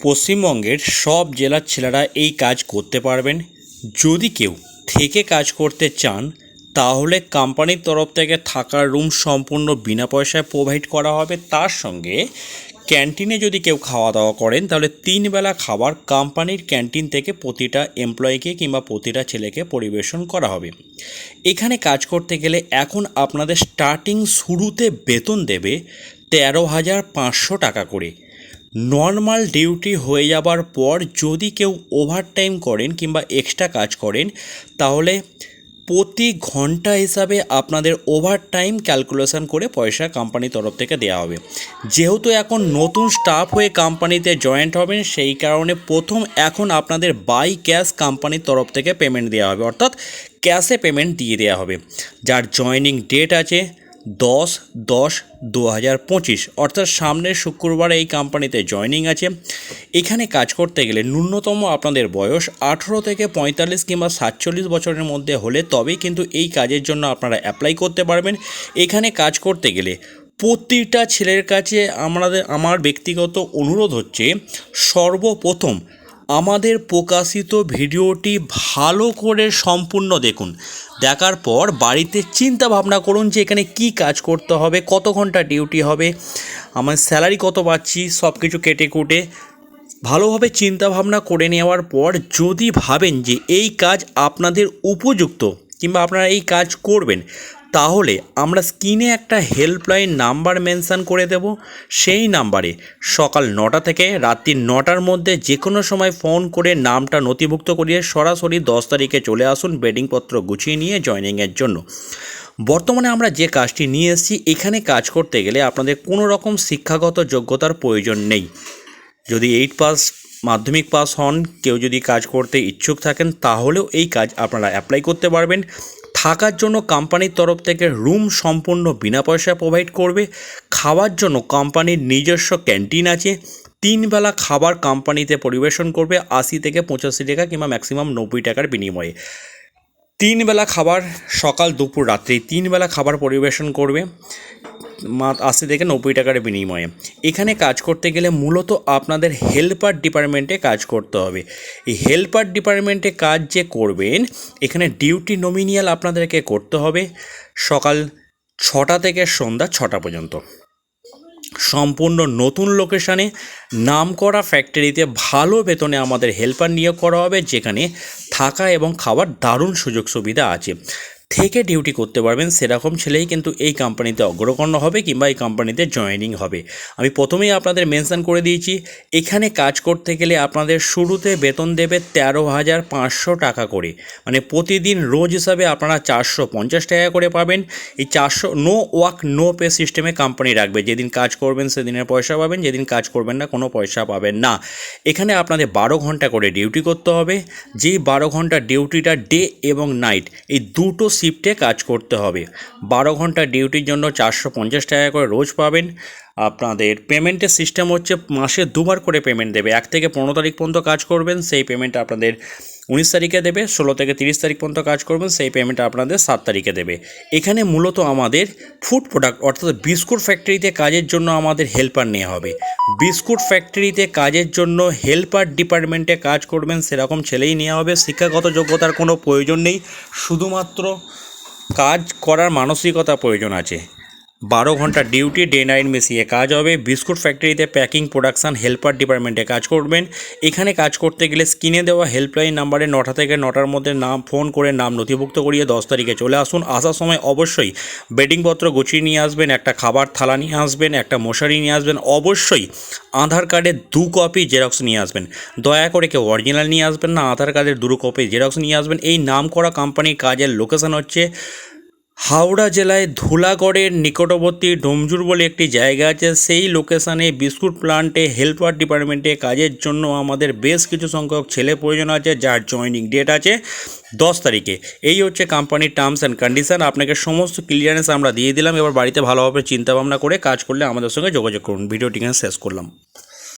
পশ্চিমবঙ্গের সব জেলার ছেলেরা এই কাজ করতে পারবেন। যদি কেউ থেকে কাজ করতে চান, তাহলে কোম্পানির তরফ থেকে থাকার রুম সম্পূর্ণ বিনা পয়সায় প্রোভাইড করা হবে। তার সঙ্গে ক্যান্টিনে যদি কেউ খাওয়া দাওয়া করেন, তাহলে তিন বেলা খাবার কোম্পানির ক্যান্টিন থেকে প্রতিটা এমপ্লয়িকে কিংবা প্রতিটা ছেলেকে পরিবেশন করা হবে। এখানে কাজ করতে গেলে এখন আপনাদের স্টার্টিং শুরুতে বেতন দেবে তেরো হাজার পাঁচশো টাকা করে। নর্মাল ডিউটি হয়ে যাবার পর যদি কেউ ওভারটাইম করেন কিংবা এক্সট্রা কাজ করেন, তাহলে প্রতি ঘণ্টা হিসাবে আপনাদের ওভারটাইম ক্যালকুলেশন করে পয়সা কোম্পানির তরফ থেকে দেওয়া হবে। যেহেতু এখন নতুন স্টাফ হয়ে কোম্পানিতে জয়েন্ট হবেন, সেই কারণে প্রথম এখন আপনাদের বাই ক্যাশ কোম্পানির তরফ থেকে পেমেন্ট দেওয়া হবে। অর্থাৎ ক্যাশে পেমেন্ট দিয়ে দেওয়া হবে। যার জয়েনিং ডেট আছে দশ দশ দু হাজার পঁচিশ। অর্থাৎ সামনের শুক্রবার এই কোম্পানিতে জয়নিং আছে। এখানে কাজ করতে গেলে ন্যূনতম আপনাদের বয়স আঠেরো থেকে পঁয়তাল্লিশ কিংবা সাতচল্লিশ বছরের মধ্যে হলে তবেই কিন্তু এই কাজের জন্য আপনারা অ্যাপ্লাই করতে পারবেন। এখানে কাজ করতে গেলে প্রতিটা ছেলের কাছে আমাদের, আমার ব্যক্তিগত অনুরোধ হচ্ছে সর্বপ্রথম আমাদের প্রকাশিত ভিডিওটি ভালো করে সম্পূর্ণ দেখুন। দেখার পর বাড়িতে চিন্তা ভাবনা করুন যে এখানে কি কাজ করতে হবে, কত ঘণ্টা ডিউটি হবে, আমার স্যালারি কত পাচ্ছি সব কিছু কেটে কুটে ভালোভাবে চিন্তা ভাবনা করে নেওয়ার পর যদি ভাবেন যে এই কাজ আপনাদের উপযুক্ত কিংবা আপনারা এই কাজ করবেন তাহলে আমরা স্ক্রিনে একটা হেল্পলাইন নাম্বার মেনশান করে দেব। সেই নাম্বারে সকাল নটা থেকে রাত্রি নটার মধ্যে যে কোনো সময় ফোন করে নামটা নথিভুক্ত করিয়ে সরাসরি দশ তারিখে চলে আসুন বেডিংপত্র গুছিয়ে নিয়ে জয়নিংয়ের জন্য। বর্তমানে আমরা যে কাজটি নিয়ে এসেছি, এখানে কাজ করতে গেলে আপনাদের কোনো রকম শিক্ষাগত যোগ্যতার প্রয়োজন নেই। যদি এইট পাস মাধ্যমিক পাস হন, কেউ যদি কাজ করতে ইচ্ছুক থাকেন, তাহলেও এই কাজ আপনারা অ্যাপ্লাই করতে পারবেন। থাকার জন্য কোম্পানির তরফ থেকে রুম সম্পূর্ণ বিনা পয়সায় প্রোভাইড করবে। খাওয়ার জন্য কোম্পানির নিজস্ব ক্যান্টিন আছে। তিন বেলা খাবার কোম্পানিতে পরিবেশন করবে আশি থেকে পঁচাশি টাকা কিংবা ম্যাক্সিমাম নব্বই টাকার বিনিময়ে। তিন বেলা খাবার সকাল, দুপুর, রাত্রি তিন বেলা খাবার পরিবেশন করবে। আশি থেকে নব্বই টাকার বিনিময়ে। এখানে কাজ করতে গেলে মূলত আপনাদের হেল্পার ডিপার্টমেন্টে কাজ করতে হবে। এই হেল্পার ডিপার্টমেন্টে কাজ যে করবেন, এখানে ডিউটি নমিনিয়াল আপনাদেরকে করতে হবে সকাল ছটা থেকে সন্ধ্যা ছটা পর্যন্ত। সম্পূর্ণ নতুন লোকেশানে নামকরা ফ্যাক্টরিতে ভালো বেতনে আমাদের হেল্পার নিয়োগ করা হবে, যেখানে থাকা এবং খাওয়ার দারুণ সুযোগ সুবিধা আছে। থেকে ডিউটি করতে পারবেন, সেরকম ছেলেই কিন্তু এই কোম্পানিতে অগ্রগণ্য হবে কিংবা এই কোম্পানিতে জয়েনিং হবে। আমি প্রথমেই আপনাদের মেনশন করে দিয়েছি, এখানে কাজ করতে গেলে আপনাদের শুরুতে বেতন দেবে তেরো হাজার পাঁচশো টাকা করে। মানে প্রতিদিন রোজ হিসাবে আপনারা চারশো পঞ্চাশ টাকা করে পাবেন। এই চারশো নো ওয়াক নো পে সিস্টেমে কোম্পানি রাখবে। যেদিন কাজ করবেন, সেদিনের পয়সা পাবেন, যেদিন কাজ করবেন না, কোনো পয়সা পাবেন না। এখানে আপনাদের বারো ঘণ্টা করে ডিউটি করতে হবে। যেই বারো ঘণ্টা ডিউটিটা ডে এবং নাইট এই দুটো শিফটে কাজ করতে হবে। বারো ঘণ্টা ডিউটির জন্য চারশো পঞ্চাশ টাকা করে রোজ পাবেন। আপনাদের পেমেন্টের সিস্টেম হচ্ছে মাসে দুবার করে পেমেন্ট দেবে। এক থেকে পনেরো তারিখ পর্যন্ত কাজ করবেন, সেই পেমেন্ট আপনাদের উনিশ তারিখে দেবে, ষোলো থেকে তিরিশ তারিখ পর্যন্ত কাজ করবেন, সেই পেমেন্ট আপনাদের সাত তারিখে দেবে। এখানে মূলত আমাদের ফুড প্রোডাক্ট অর্থাৎ বিস্কুট ফ্যাক্টরিতে কাজের জন্য আমাদের হেল্পার নেওয়া হবে। বিস্কুট ফ্যাক্টরিতে কাজের জন্য হেল্পার ডিপার্টমেন্টে কাজ করবেন, সেরকম ছেলেই নেওয়া হবে। শিক্ষাগত যোগ্যতার কোনো প্রয়োজন নেই, শুধুমাত্র কাজ করার মানসিকতা প্রয়োজন আছে। বারো ঘণ্টা ডিউটি, ডে নাইট মিশিয়ে কাজ হবে। বিস্কুট ফ্যাক্টরিতে প্যাকিং, প্রোডাকশান, হেল্পার ডিপার্টমেন্টে কাজ করবেন। এখানে কাজ করতে গেলে স্ক্রিনে দেওয়া হেল্পলাইন নাম্বারে নটা থেকে নটার মধ্যে নাম, ফোন করে নাম নথিভুক্ত করিয়ে দশ তারিখে চলে আসুন। আসার সময় অবশ্যই বেডিংপত্র গুছিয়ে নিয়ে আসবেন, একটা খাবার থালা নিয়ে আসবেন, একটা মশারি নিয়ে আসবেন। অবশ্যই আধার কার্ডের দু কপি জেরক্স নিয়ে আসবেন। দয়া করে কেউ অরিজিনাল নিয়ে আসবেন না, আধার কার্ডের দু কপি জেরক্স নিয়ে আসবেন। এই নাম করা কোম্পানির কাজের লোকেশন হচ্ছে হাওড়া জেলায় ধুলাগড়ের নিকটবর্তী ডোমজুর বলে একটি জায়গা আছে। সেই লোকেশানে বিস্কুট প্লান্টে হেল্পার ডিপার্টমেন্টে কাজের জন্য আমাদের বেশ কিছু সংখ্যক ছেলে প্রয়োজন আছে, যার জয়নিং ডেট আছে দশ তারিখে। এই হচ্ছে কোম্পানির টার্মস অ্যান্ড কন্ডিশন আপনাকে সমস্ত ক্লিয়ারেন্স আমরা দিয়ে দিলাম। এবার বাড়িতে ভালোভাবে চিন্তাভাবনা করে কাজ করলে আমাদের সঙ্গে যোগাযোগ করুন। ভিডিওটি শেষ করলাম।